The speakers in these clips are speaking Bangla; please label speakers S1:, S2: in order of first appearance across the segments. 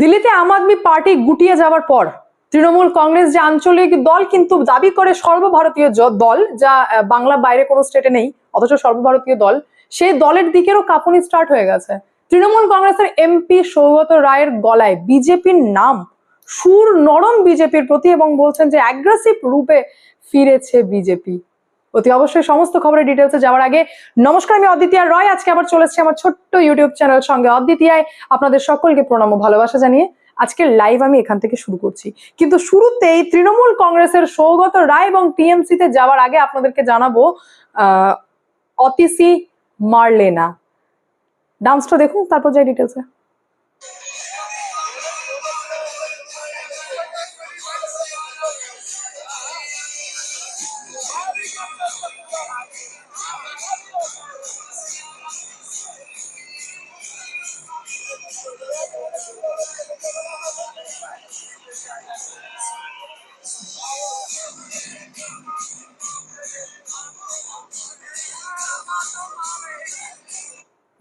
S1: দিল্লিতে আম আদমি পার্টি গুটিয়ে যাওয়ার পর তৃণমূল কংগ্রেস যে আঞ্চলিক দল কিন্তু দাবি করে সর্বভারতীয় দল, যা বাংলা বাইরে কোনো স্টেটে নেই, অথচ সর্বভারতীয় দল, সেই দলের দিকেরও কাঁপুনি স্টার্ট হয়ে গেছে। তৃণমূল কংগ্রেসের এমপি সৌগত রায়ের গলায় বিজেপির নাম, সুর নরম বিজেপির প্রতি এবং বলছেন যে অ্যাগ্রেসিভ রূপে ফিরেছে বিজেপি। অতি অবশ্যই সমস্ত খবরের ডিটেলসে যাওয়ার আগে নমস্কার আমি অদ্বিতীয় রয়। আজকে আবার চলে এসেছি আমার ছোট্ট ইউটিউব চ্যানেল সঙ্গে। অদ্বিতীয়ায় আপনাদের সকলকে প্রণাম ও ভালোবাসা জানিয়ে আজকের লাইভ আমি এখান থেকে শুরু করছি। কিন্তু শুরুতেই তৃণমূল কংগ্রেসের সৌগত রায় এবং টিএমসি তে যাওয়ার আগে আপনাদেরকে জানাব আহ, অতিসি মারলেনা। ডান্সটা দেখুন তারপর যাই ডিটেলসে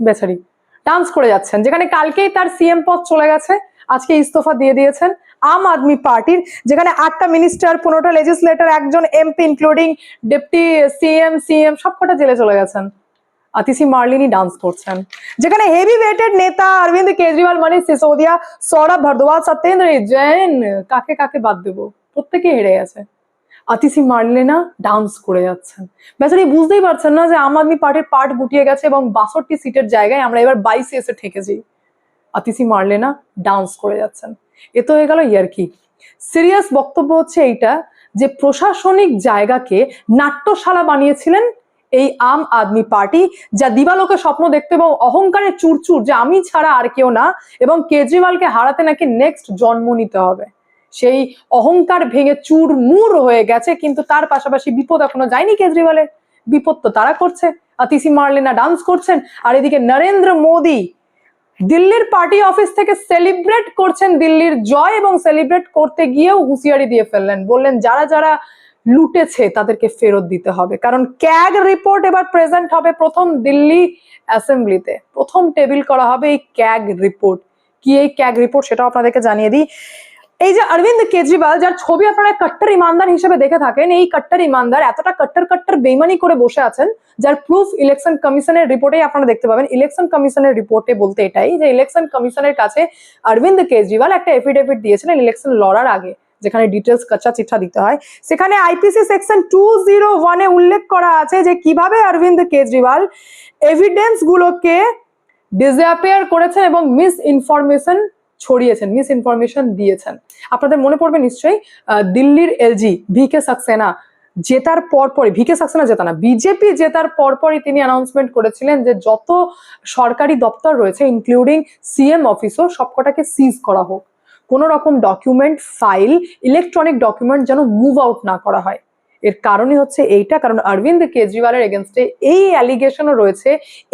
S1: বেচারি। ডান্স করে যাচ্ছেন, যেখানে কালকেই তার সিএম পদ চলে গেছে, আজকে ইস্তফা দিয়ে দিয়েছেন আম আদমি পার্টির, যেখানে আটটা মিনিস্টার পনেরোটা লেজিসলেটর একজন MP including deputy CM CM সবকটা জেলে চলে গেছেন। আতিসি মার্লিনী ডান্স করছেন। যেখানে হেভি ওয়েটেড নেতা অরবিন্দ কেজরিওয়াল মনীষ সিসোদিয়া, সৌরভ ভরদ্বাজ সত্যেন্দ্র জৈন, কাকে কাকে বাদ দেবো? প্রত্যেকে হেরে গেছে। আতিসি মার্লেনা ডান্স করে যাচ্ছেন। বেচারি বুঝতেই পারছেন না যে আম আদমি পার্টির পার্ট গুটিয়ে গেছে এবং বাষট্টি সিটের জায়গায় আমরা এবার বাইশে এসে ঠেকেছি। আতিসি মার্লেনা ডান্স করে যাচ্ছেন। এ তো হয়ে গেল ইয়ার্কি সিরিয়াস বক্তব্য হচ্ছে এইটা যে প্রশাসনিক জায়গাকে নাট্যশালা বানিয়েছিলেন এই আম আদমি পার্টি, যা দিবালোকে স্বপ্ন দেখতে এবং অহংকারের চুরচুর যে আমি ছাড়া আর কেউ না এবং কেজরিওয়ালকে হারাতে নাকি নেক্সট জন্ম নিতে হবে। সেই অহংকার ভেঙে চুরমুর হয়ে গেছে, কিন্তু তার পাশাপাশি বিপদ এখনও যায়নি কেজরিওয়ালের। বিপদ তো তারা করছে। আতিসি মার্লেনা ডান্স করছেন, আর এদিকে নরেন্দ্র মোদী দিল্লির পার্টি অফিস থেকে সেলিব্রেট করছেন দিল্লির জয় এবং সেলিব্রেট করতে গিয়েও হুঁশিয়ারি দিয়ে ফেললেন। বললেন, যারা যারা লুটেছে তাদেরকে ফেরত দিতে হবে। কারণ ক্যাগ রিপোর্ট এবার প্রেজেন্ট হবে প্রথম দিল্লি অ্যাসেম্বলিতে প্রথম টেবিল করা হবে এই ক্যাগ রিপোর্ট কি এই ক্যাগ রিপোর্ট সেটাও আপনাদেরকে জানিয়ে দিই। এই যে অরবিন্দ কেজরিওয়াল, যার ছবি আপনারা কট্টর ইমানদার হিসেবে দেখে থাকেন, এই কট্টর ইমানদার এতটা কট্টর কট্টর বেইমানি করে বসে আছেন, যার প্রুফ ইলেকশন কমিশনের রিপোর্টে আপনারা দেখতে পাবেন। ইলেকশন কমিশনের রিপোর্টে বলতে এটাই যে ইলেকশন কমিশনের কাছে অরবিন্দ কেজরিওয়াল একটা এফিডেভিট দিয়েছিলেন ইলেকশন লড়ার আগে, যেখানে ডিটেলস কাঁচা চিঠা দিতে হয়। সেখানে আইপিসি সেকশন টু জিরো ওয়ানে উল্লেখ করা আছে যে কীভাবে অরবিন্দ কেজরিওয়াল এভিডেন্স গুলোকে ডিসঅ্যাপিয়ার করেছেন এবং মিস ইনফরমেশন ছড়িয়েছেন মিস ইনফরমেশন দিয়েছেন। আপনাদের মনে পড়বে নিশ্চয়ই দিল্লির এলজি ভি কে সাক্সেনা জেতার পরপরই ভি কে সাক্সেনা জেতা না, বিজেপি জেতার পরপরই তিনি অ্যানাউন্সমেন্ট করেছিলেন যে যত সরকারি দপ্তর রয়েছে ইনক্লুডিং সিএম অফিসও সবকটাকে সিজ করা হোক। কোনো রকম ডকুমেন্ট ফাইল ইলেকট্রনিক ডকুমেন্ট যেন মুভ আউট না করা হয়। এর কারণই হচ্ছে এইটা, কারণ অরবিন্দ কেজরিওয়ালের এগেনস্টে এই অ্যালিগেশনও রয়েছে,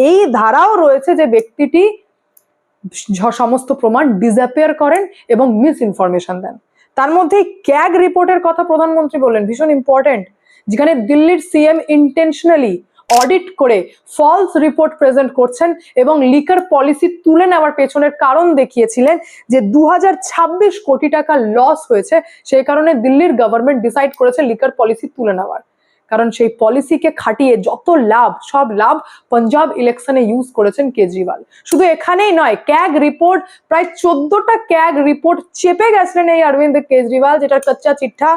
S1: এই ধারাও রয়েছে যে ব্যক্তিটি সমস্ত প্রমাণ ডিসঅ্যাপিয়ার করেন এবং মিস ইনফরমেশন দেন। তার মধ্যে ক্যাগ রিপোর্টের কথা প্রধানমন্ত্রী বললেন, ভীষণ ইম্পর্টেন্ট যেখানে দিল্লির সিএম ইন্টেনশনালি অডিট করে ফলস রিপোর্ট প্রেজেন্ট করছেন এবং লিকার পলিসি তুলে নেওয়ার পেছনের কারণ দেখিয়েছিলেন যে দু হাজার ছাব্বিশ কোটি টাকা লস হয়েছে, সেই কারণে দিল্লির গভর্নমেন্ট ডিসাইড করেছে লিকার পলিসি তুলে নেওয়ার। কারণ সেই পলিসিকে খাটিয়ে যত লাভ, সব লাভ পাঞ্জাব ইলেকশনে ইউজ করেছেন কেজরিওয়াল। শুধু এখানেই নয় ক্যাগ রিপোর্ট প্রায় চোদ্দটা ক্যাগ রিপোর্ট চেপে গেছিলেন এই অরবিন্দ কেজরিওয়াল যেটা কচ্চা চিঠা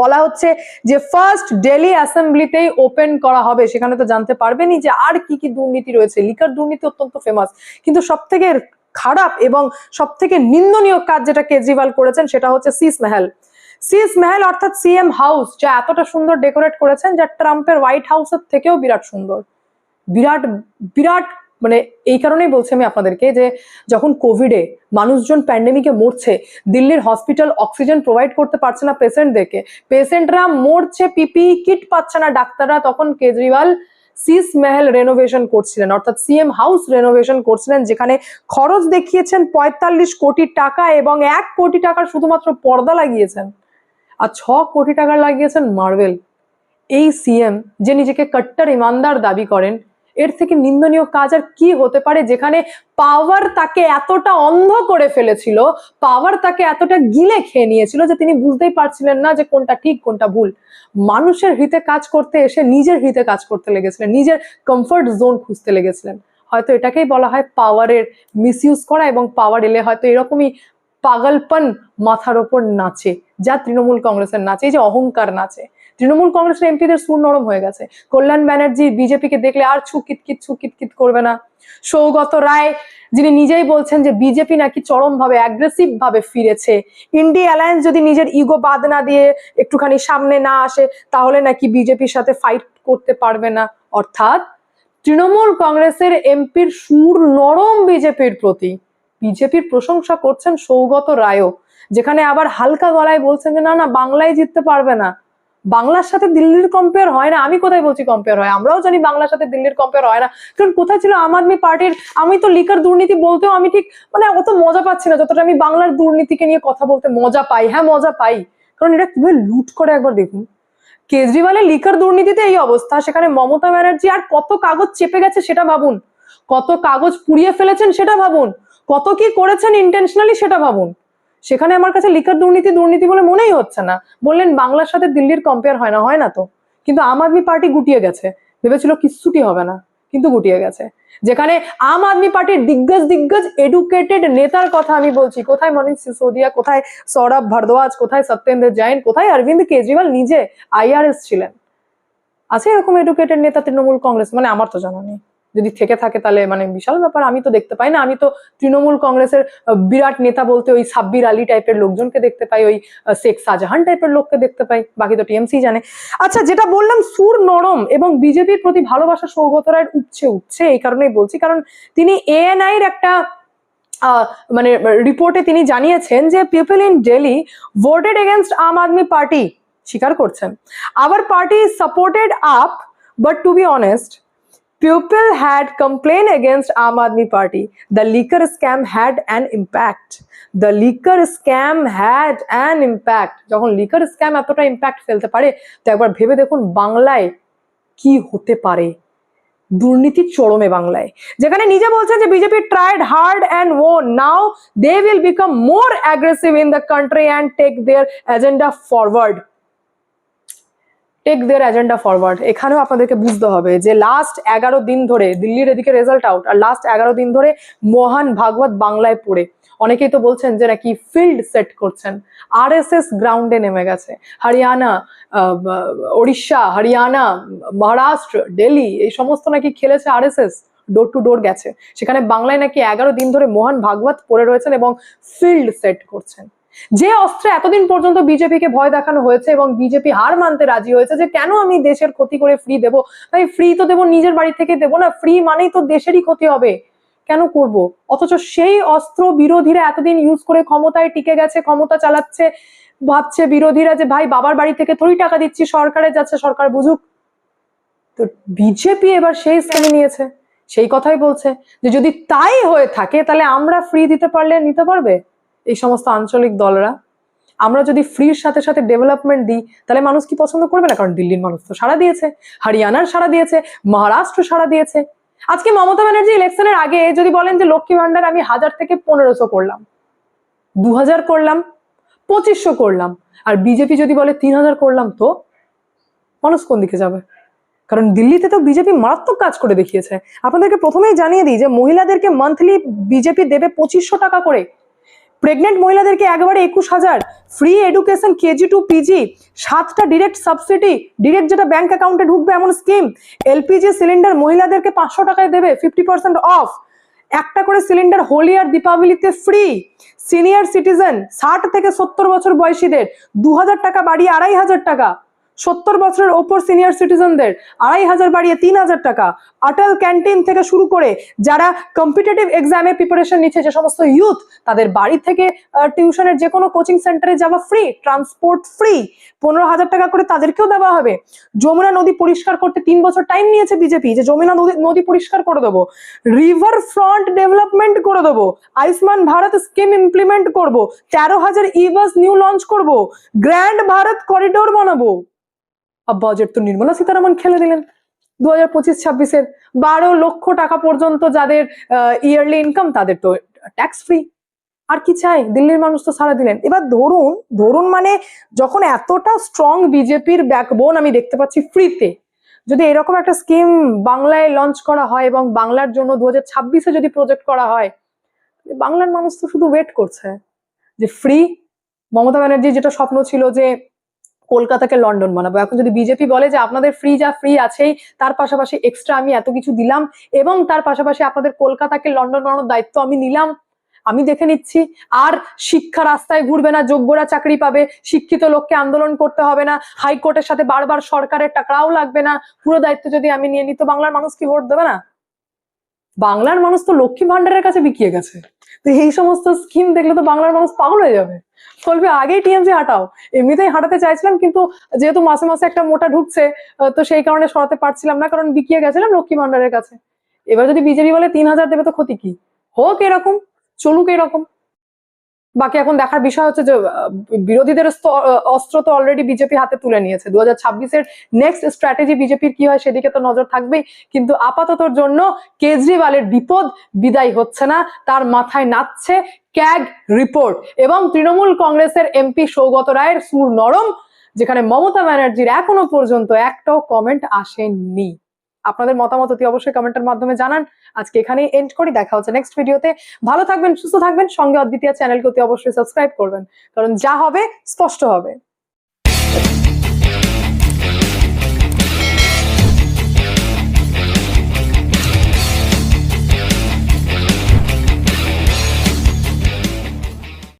S1: বলা হচ্ছে যে ফার্স্ট ডেলি অ্যাসেম্বলিতেই ওপেন করা হবে। সেখানে তো জানতে পারবেনই যে আর কি কি দুর্নীতি রয়েছে। লিকার দুর্নীতি অত্যন্ত ফেমাস কিন্তু সব থেকে খারাপ এবং সব থেকে নিন্দনীয় কাজ যেটা কেজরিওয়াল করেছেন, সেটা হচ্ছে সিস মেহেল। সিএস মেহেল অর্থাৎ সিএম হাউস যা এতটা সুন্দর ডেকোরেট করেছেন যা ট্রাম্পের হোয়াইট হাউসের থেকেও বিরাট সুন্দর। বিরাট বিরাট মানে এই কারণেই বলছি আমি আপনাদেরকে যে যখন কোভিডে মানুষজন প্যান্ডেমিকে মরছে, দিল্লির হসপিটাল অক্সিজেন প্রোভাইড করতে পারছে না পেশেন্টদেরকে পেশেন্টরা মরছে পিপি কিট পাচ্ছে না ডাক্তাররা, তখন কেজরিওয়াল সিস মেহেল রেনোভেশন করছিলেন, অর্থাৎ সিএম হাউস রেনোভেশন করছিলেন, যেখানে খরচ দেখিয়েছেন পঁয়তাল্লিশ কোটি টাকা এবং এক কোটি টাকার শুধুমাত্র পর্দা লাগিয়েছেন। আর ছ কোটি টাকা লাগিয়েছেন মার্বেল। এই সিএম যে নিজেকে কট্টার ইমানদার দাবি করেন, এর থেকে নিন্দনীয় কাজ আর কি হতে পারে যেখানে পাওয়ার তাকে এতটা অন্ধ করে ফেলেছিল, পাওয়ার তাকে এতটা গিলে খেয়ে নিয়েছিল যে তিনি বুঝতেই পারছিলেন না যে কোনটা ঠিক, কোনটা ভুল। মানুষের হিতে কাজ করতে এসে নিজের হিতে কাজ করতে লেগেছিলেন, নিজের কমফর্ট জোন খুঁজতে লেগেছিলেন। হয়তো এটাকেই বলা হয় পাওয়ারের মিসইউজ করা এবং পাওয়ার এলে হয়তো এরকমই পাগলপন মাথার ওপর নাচে, যা তৃণমূল কংগ্রেসের নাচে, এই যে অহংকার নাচে। তৃণমূল কংগ্রেসের এমপিদের সুর নরম হয়ে গেছে। কল্যাণ ব্যানার্জি বিজেপিকে দেখলে আর ছু কিটকিট ছু কিটকিট করবে না। সৌগত রায়, যিনি নিজেই বলছেন যে বিজেপি নাকি চরম ভাবে অ্যাগ্রেসিভ ভাবে ফিরেছে। ইন্ডিয়া অ্যালায়েন্স যদি নিজের ইগো বাদ না দিয়ে একটুখানি সামনে না আসে, তাহলে নাকি বিজেপির সাথে ফাইট করতে পারবে না। অর্থাৎ তৃণমূল কংগ্রেসের এমপির সুর নরম বিজেপির প্রতি। বিজেপির প্রশংসা করছেন সৌগত রায়ও, যেখানে আবার হালকা গলায় বলছেন যে, না না, বাংলায় জিততে পারবে না। বাংলার সাথে দিল্লির কম্পেয়ার হয় না। আমি কোথায় বলছি কম্পেয়ার হয়? আমরাও জানি বাংলার সাথে দিল্লির কম্পেয়ার হয় না। কারণ কোথায় ছিল আম আদমি পার্টির? আমি তো লিকার দুর্নীতি বলতেও আমি ঠিক মানে অত মজা পাচ্ছি না। যতটা আমি বাংলার দুর্নীতিকে নিয়ে কথা বলতে মজা পাই হ্যাঁ মজা পাই। কারণ এটা কীভাবে লুট করে একবার দেখুন। কেজরিওয়ালের লিকার দুর্নীতিতে এই অবস্থা, সেখানে মমতা ব্যানার্জি আর কত কাগজ চেপে গেছে সেটা ভাবুন। কত কাগজ পুড়িয়ে ফেলেছেন সেটা ভাবুন। কত কি করেছেন ইন্টেনশনালি সেটা ভাবুন। সেখানে আমার কাছে লিকার দুর্নীতি দুর্নীতি বলে মনেই হচ্ছে না। বললেন, বাংলার সাথে দিল্লির কম্পেয়ার হয় না হয় না তো। কিন্তু আম আদমি পার্টি গুটিয়ে গেছে। ভেবেছিল কিচ্ছুটি হবে না, কিন্তু গুটিয়ে গেছে। যেখানে আম আদমি পার্টির দিগ্গজ দিগ্গজ এডুকেটেড নেতার কথা আমি বলছি। কোথায় মনীষ সিসোদিয়া, কোথায় সৌরভ ভারদ্বাজ, কোথায় সত্যেন্দ্র জৈন, কোথায় অরবিন্দ কেজরিওয়াল, নিজে আইআরএস ছিলেন। আছে এরকম এডুকেটেড নেতা তৃণমূল কংগ্রেস? মানে আমার তো জানা নেই। যদি থেকে থাকে তাহলে মানে বিশাল ব্যাপার, আমি তো দেখতে পাই না। আমি তো তৃণমূল কংগ্রেসের বিরাট নেতা বলতে ওই সাব্বির আলী টাইপের লোকজনকে দেখতে পাই, ওই শেখ শাহজাহান টাইপের লোককে দেখতে পাই, বাকি তো টিএমসি জানে। আচ্ছা যেটা বললাম, সুর নরম এবং বিজেপির প্রতি ভালোবাসা সৌগত রায়ের উঠছে উঠছে, এই কারণেই বলছি। কারণ তিনি এএনআই এর একটা মানে রিপোর্টে তিনি জানিয়েছেন যে people in Delhi voted against Aam Aadmi party, স্বীকার করছেন। Our party supported AAP, but to be honest people had complained against Aam Aadmi Party. The liquor scam had an impact. The liquor scam had an impact. যখন লিকার স্ক্যাম এতটা ইম্প্যাক্ট ফেলতে পারে, তো একবার ভেবে দেখুন বাংলায় কি হতে পারে দুর্নীতির চরমে বাংলায় যেখানে নিজে বলছেন যে BJP tried hard and O now they will become more aggressive in the country and take their agenda forward take their agenda forward এখানেও আপনাদেরকে বুঝতে হবে যে লাস্ট এগারো দিন ধরে, দিল্লির এদিকে রেজাল্ট আউট আর লাস্ট এগারো দিন ধরে মহান ভাগবত বাংলায় পড়ে। অনেকেই তো বলছেন যে নাকি ফিল্ড সেট করছেন। আর গ্রাউন্ডে নেমে গেছে। হরিয়ানা ওড়িশা, হরিয়ানা, মহারাষ্ট্র দিল্লি এই সমস্ত নাকি খেলেছে আর ডোর টু ডোর গেছে। সেখানে বাংলায় নাকি এগারো দিন ধরে মহান ভাগবত পড়ে রয়েছেন এবং ফিল্ড সেট করছেন। যে অস্ত্রে এতদিন পর্যন্ত বিজেপিকে ভয় দেখানো হয়েছে এবং বিজেপি হার মানতে রাজি হয়েছে যে কেন আমি দেশের ক্ষতি করে ফ্রি দেব? তাই ফ্রি তো দেবো নিজের বাড়ি থেকে দেবো না ফ্রি মানেই তো দেশেরই ক্ষতি হবে। কেন করব? অথচ সেই অস্ত্র বিরোধীরা এতদিন ইউজ করে ক্ষমতায় টিকে গেছে, ক্ষমতা চালাচ্ছে, ভাবছে বিরোধীরা যে ভাই বাবার বাড়ি থেকে থরি টাকা দিচ্ছি, সরকারে যাচ্ছে, সরকার বুঝুক। তো বিজেপি এবার সেই স্টেপে নিয়েছে, সেই কথাই বলছে যে যদি তাই হয়ে থাকে তাহলে আমরা ফ্রি দিতে পারলে নিতে পারবে? এই সমস্ত আঞ্চলিক দলরা। আমরা যদি ফ্রির সাথে সাথে ডেভেলপমেন্ট দিই, তাহলে মানুষ কি পছন্দ করবে না? কারণ দিল্লির মানুষ তো সাড়া দিয়েছে, হরিয়ানার সাড়া দিয়েছে, মহারাষ্ট্র সাড়া দিয়েছে। আজকে মমতা ব্যানার্জি ইলেকশনের আগে যদি বলেন যে, লক্ষ্মী ভান্ডার আমি হাজার থেকে পনেরোশো করলাম দু হাজার করলাম, পঁচিশশো করলাম, আর বিজেপি যদি বলে তিন হাজার করলাম, তো মানুষ কোন দিকে যাবে? কারণ দিল্লিতে তো বিজেপি মারাত্মক কাজ করে দেখিয়েছে। আপনাদেরকে প্রথমেই জানিয়ে দিই যে, মহিলাদেরকে মান্থলি বিজেপি দেবে পঁচিশশো টাকা করে। প্রেগনেন্ট মহিলাদেরকে একবারে একুশ হাজার free education KG to PG সাতটা ডিরেক্ট সাবসিডি ডিরেক্ট যেটা ব্যাংক অ্যাকাউন্টে ঢুকবে এমন স্কিম এলপিজি সিলিন্ডার মহিলাদেরকে পাঁচশো টাকায় দেবে ফিফটি পার্সেন্ট অফ একটা করে সিলিন্ডার হোলি আর দীপাবলিতে ফ্রি সিনিয়র সিটিজেন ষাট থেকে সত্তর বছর বয়সীদের দু হাজার টাকা বাড়িয়ে আড়াই হাজার টাকা। সত্তর বছরের ওপর সিনিয়র সিটিজেনদের আড়াই হাজার বাড়িয়ে তিন হাজার টাকা আটল ক্যান্টিন থেকে শুরু করে যারা কম্পিটিটিভ এক্সামে প্রিপারেশন নিচ্ছে, যে সমস্ত ইউথ তাদের বাড়ি থেকে টিউশনের যে কোনো কোচিং সেন্টারে যাওয়া ফ্রি ট্রান্সপোর্ট ফ্রি পনেরো হাজার টাকা করে তাদেরকেও দেওয়া হবে। যমুনা নদী পরিষ্কার করতে তিন বছর টাইম নিয়েছে বিজেপি যে যমুনা নদী নদী পরিষ্কার করে দেবো। রিভার ফ্রন্ট ডেভেলপমেন্ট করে দেবো। আয়ুষ্মান ভারত স্কিম ইমপ্লিমেন্ট করব। তেরো হাজার ইভাস নিউ লঞ্চ করব। গ্র্যান্ড ভারত করিডোর বানাবো। বাজেট তো নির্মলা সীতারামন খেলে দিলেন। দু হাজার পঁচিশ ছাব্বিশের বারো লক্ষ টাকা পর্যন্ত যাদের ইয়ারলি ইনকাম তাদের তো ট্যাক্স ফ্রি আর কি চাই? দিল্লির মানুষ তো সারা দিলেন। এবার ধরুন ধরুন মানে যখন এতটা স্ট্রং বিজেপির ব্যাকবোন আমি দেখতে পাচ্ছি ফ্রিতে যদি এরকম একটা স্কিম বাংলায় লঞ্চ করা হয় এবং বাংলার জন্য দু হাজার ছাব্বিশে যদি প্রজেক্ট করা হয় বাংলার মানুষ তো শুধু ওয়েট করছে। যে ফ্রি মমতা ব্যানার্জি যেটা স্বপ্ন ছিল যে কলকাতাকে লন্ডন বানাবো। এখন যদি বিজেপি বলে যে আপনাদের ফ্রি যা ফ্রি আছেই, তার পাশাপাশি এক্সট্রা আমি এত কিছু দিলাম এবং তার পাশাপাশি আপনাদের কলকাতাকে লন্ডন বানানোর দায়িত্ব আমি নিলাম, আমি দেখে নিচ্ছি। আর শিক্ষা রাস্তায় ঘুরবে না, যোগ্যরা চাকরি পাবে, শিক্ষিত লোককে আন্দোলন করতে হবে না, হাইকোর্টের সাথে বারবার সরকারের টাকাও লাগবে না, পুরো দায়িত্ব যদি আমি নিয়ে নিই, তো বাংলার মানুষ কি ভোট দেবে না? বাংলার মানুষ তো লক্ষ্মী ভান্ডারের কাছে বিকিয়ে গেছে। তো এই সমস্ত স্কিম দেখলে তো বাংলার মানুষ পাগল হয়ে যাবে। বলবে, আগেই টিএমসি হাঁটাও। এমনিতেই হাঁটাতে চাইছিলাম, কিন্তু যেহেতু মাসে মাসে একটা মোটা ঢুকছে তো সেই কারণে সরাতে পারছিলাম না, কারণ বিকিয়ে গেছিলাম লক্ষ্মী ভান্ডারের কাছে। এবার যদি বিজেপি বলে তিন হাজার দেবে তো ক্ষতি কি? হোক এরকম, চলুক এরকম। বাকি এখন দেখার বিষয় হচ্ছে যে বিরোধীদের অস্ত্র তো অলরেডি বিজেপি হাতে তুলে নিয়েছে। দু হাজার ছাব্বিশের নেক্সট স্ট্র্যাটেজি বিজেপির কি হয় সেদিকে তো নজর থাকবেই। কিন্তু আপাততর জন্য কেজরিওয়ালের বিপদ বিদায় হচ্ছে না, তার মাথায় নাচছে ক্যাগ রিপোর্ট। এবং তৃণমূল কংগ্রেসের এমপি সৌগত রায়ের সুর নরম, যেখানে মমতা ব্যানার্জির এখনও পর্যন্ত একটাও কমেন্ট আসেনি আপনাদের মতামত অতি অবশ্যই কমেন্টের মাধ্যমে জানান। আজকে এখানেই এন্ড করি। দেখা হচ্ছে নেক্সট ভিডিওতে ভালো থাকবেন, সুস্থ থাকবেন। সঙ্গে অদ্বিতীয় চ্যানেলকে অতি অবশ্যই সাবস্ক্রাইব করবেন। কারণ যা হবে, স্পষ্ট হবে।